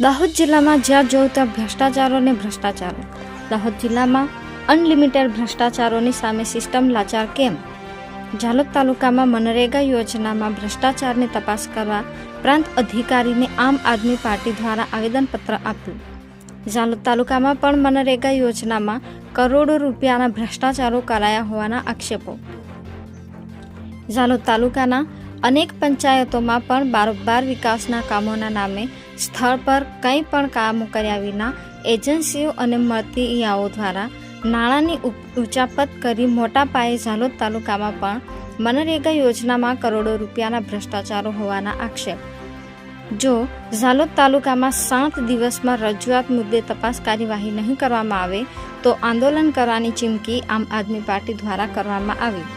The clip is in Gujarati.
દાહોદ જિલ્લામાં જ્યાં જોઉં ત્યાં ભ્રષ્ટાચારો ને ભ્રષ્ટાચારો. દાહોદ જિલ્લામાં અનલિમિટેડ ભ્રષ્ટાચારોની સામે સિસ્ટમ લાચાર કેમ? ઝાલોદ તાલુકામાં મનરેગા યોજનામાં ભ્રષ્ટાચારની તપાસ કરવા પ્રાંત અધિકારીને આમ આદમી પાર્ટી દ્વારા આવેદનપત્ર આપ્યું. ઝાલોદ તાલુકામાં પણ મનરેગા યોજનામાં કરોડો રૂપિયાના ભ્રષ્ટાચારો કરાયા હોવાના આક્ષેપો. ઝાલોદ તાલુકાના અનેક પંચાયતોમાં પણ બારોબાર વિકાસના કામોના નામે સ્થળ પર કંઈ પણ કામો કર્યા વિના એજન્સીઓ અને મળતી યાઓ દ્વારા નાણાંની ઉચાપત કરી મોટા પાયે ઝાલોદ તાલુકામાં પણ મનરેગા યોજનામાં કરોડો રૂપિયાના ભ્રષ્ટાચારો હોવાના આક્ષેપ. જો ઝાલોદ તાલુકામાં સાત દિવસમાં રજૂઆત મુદ્દે તપાસ કાર્યવાહી નહીં કરવામાં આવે, તો આંદોલન કરવાની ચીમકી આમ આદમી પાર્ટી દ્વારા કરવામાં આવી.